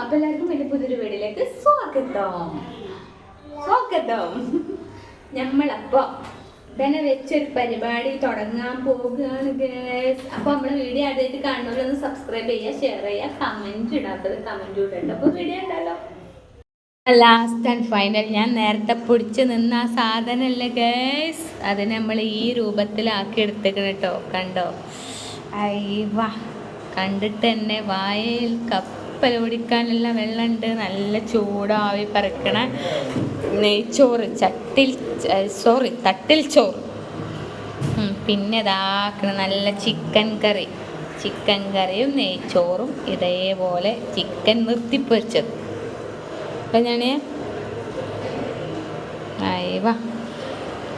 അപ്പൊ എല്ലാവർക്കും എന്റെ പുതിയൊരു വീടിലേക്ക് സ്വാഗതം. സ്വാഗതം. നമ്മളപ്പോ തന്നെ വെച്ചൊരു പരിപാടി തുടങ്ങാൻ പോകുകയാണ് അപ്പൊ നമ്മൾ വീഡിയോ ആദ്യമായിട്ട് കാണുന്നവരൊന്ന് സബ്സ്ക്രൈബ് ചെയ്യുക ഷെയർ ചെയ്യുക കമന്റ് ഇടാത്തത് കമന്റ് ഇടണ്ട. അപ്പൊ വീഡിയോ ഉണ്ടല്ലോ ലാസ്റ്റ് ആൻഡ് ഫൈനൽ ഞാൻ നേരത്തെ പിടിച്ച് നിന്ന ആ സാധനമല്ലേ ഗേസ് അത് നമ്മൾ ഈ രൂപത്തിലാക്കി എടുത്തേക്കണം കേട്ടോ കണ്ടോ? അയ്യവ കണ്ടിട്ട് തന്നെ വായയിൽ കപ്പൽ ഓടിക്കാനുള്ള വെള്ളമുണ്ട് നല്ല ചൂടാവി പറക്കണ നെയ്ച്ചോറ് ചട്ടിൽ സോറി തട്ടിൽ ചോറ്. പിന്നെ ഇതാക്കണ നല്ല ചിക്കൻ കറി. ചിക്കൻ കറിയും നെയ്ച്ചോറും ഇതേപോലെ ചിക്കൻ നിർത്തിപ്പൊരിച്ചത്. അപ്പം ഞാൻ അയവാ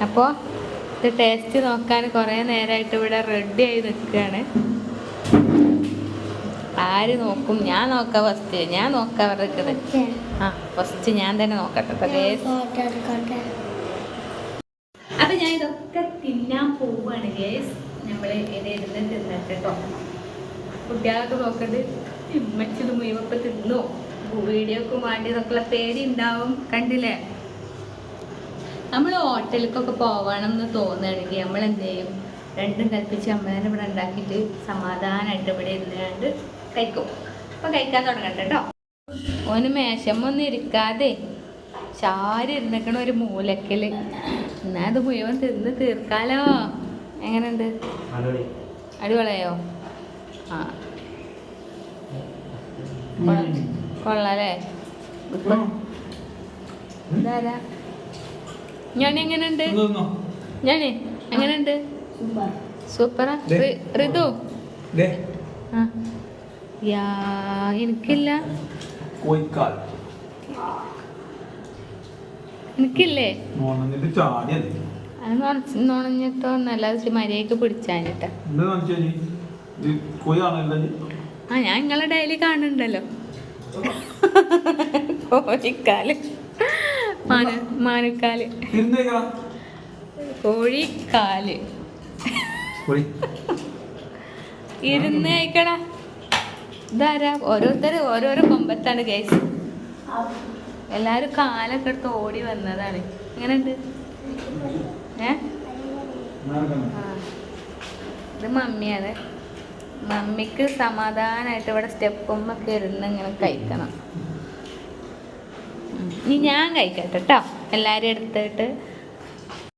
അപ്പോൾ ഇത് ടേസ്റ്റ് നോക്കാൻ കുറേ നേരമായിട്ട് ഇവിടെ റെഡി ആയി നിൽക്കുകയാണ്. ആര് നോക്കും? ഞാൻ നോക്കാം ഫസ്റ്റ് ഞാൻ നോക്കാം അവർക്കത് ആ ഫസ്റ്റ് ഞാൻ തന്നെ നോക്കട്ടെ. അപ്പൊ ഞാൻ ഇതൊക്കെ തിന്നാൻ പോവാണ് ഗേസ് നമ്മൾ ഇതിരുന്ന് തിന്നിട്ട് കേട്ടോ കുട്ടികളൊക്കെ നോക്കണ്ട് ഇമ്മച്ചത് മുഴുവപ്പം തിന്നോ? വീഡിയോക്ക് വേണ്ടി ഇതൊക്കെയുള്ള പേടി ഉണ്ടാവും കണ്ടില്ലേ? നമ്മൾ ഹോട്ടലിലേക്കൊക്കെ പോകണം എന്ന് തോന്നുകയാണെങ്കിൽ നമ്മൾ എന്ത് ചെയ്യും രണ്ടും കൽപ്പിച്ച് അമ്മ തന്നെ ഇവിടെ ഉണ്ടാക്കിയിട്ട് സമാധാനമായിട്ട് ഇവിടെ ഇരുന്നാണ്ട് കഴിക്കും. അപ്പൊ കഴിക്കാൻ തുടങ്ങട്ടെ കേട്ടോ ഓന് മേശമൊന്നും ഇരിക്കാതെ ചാരി ഇരുന്നിക്കണ ഒരു മൂലക്കൽ. എന്നാ അത് മുഴുവൻ തിന്ന് തീർക്കാലോ? എങ്ങനെയുണ്ട്? അടിപൊളിയോ ആ. കൊള്ളാലേ. ഇതാരാ? ഞാൻ എങ്ങനെയുണ്ട്? ഞാനേ എങ്ങനെയുണ്ട്? സൂപ്പറാ. ഋതു ആ. യാ എനിക്കില്ല. കോയിക്കാൽ. എനിക്കില്ലേ? അത് നുണ- നുണഞ്ഞിട്ടൊന്നല്ല അത് മര്യാദയ്ക്ക് ആണല്ലോ ആ ഞാൻ നിങ്ങളെ ഡെയിലി കാണുന്നുണ്ടല്ലോ. കോഴിക്കാൽ. മാനു മാനുക്കാൽ. കോഴിക്കാൽ. കോഴി. ഇരുന്ന് കഴിക്കടാ. ഇതാരാ? ഓരോരുത്തർ ഓരോരോ കൊമ്പത്താണ് കേസ് എല്ലാവരും കാലൊക്കെ എടുത്ത് ഓടി വന്നതാണ്. എങ്ങനെയുണ്ട്? ഏ. ഇത് മമ്മിയാണ്. മമ്മിക്ക് സമാധാനമായിട്ട് ഇവിടെ സ്റ്റെപ്പുമ്മൊക്കെ ഇരുന്ന് ഇങ്ങനെ കഴിക്കണം. ഇനി ഞാൻ കഴിക്കട്ടെ കേട്ടോ എല്ലാവരും എടുത്തിട്ട്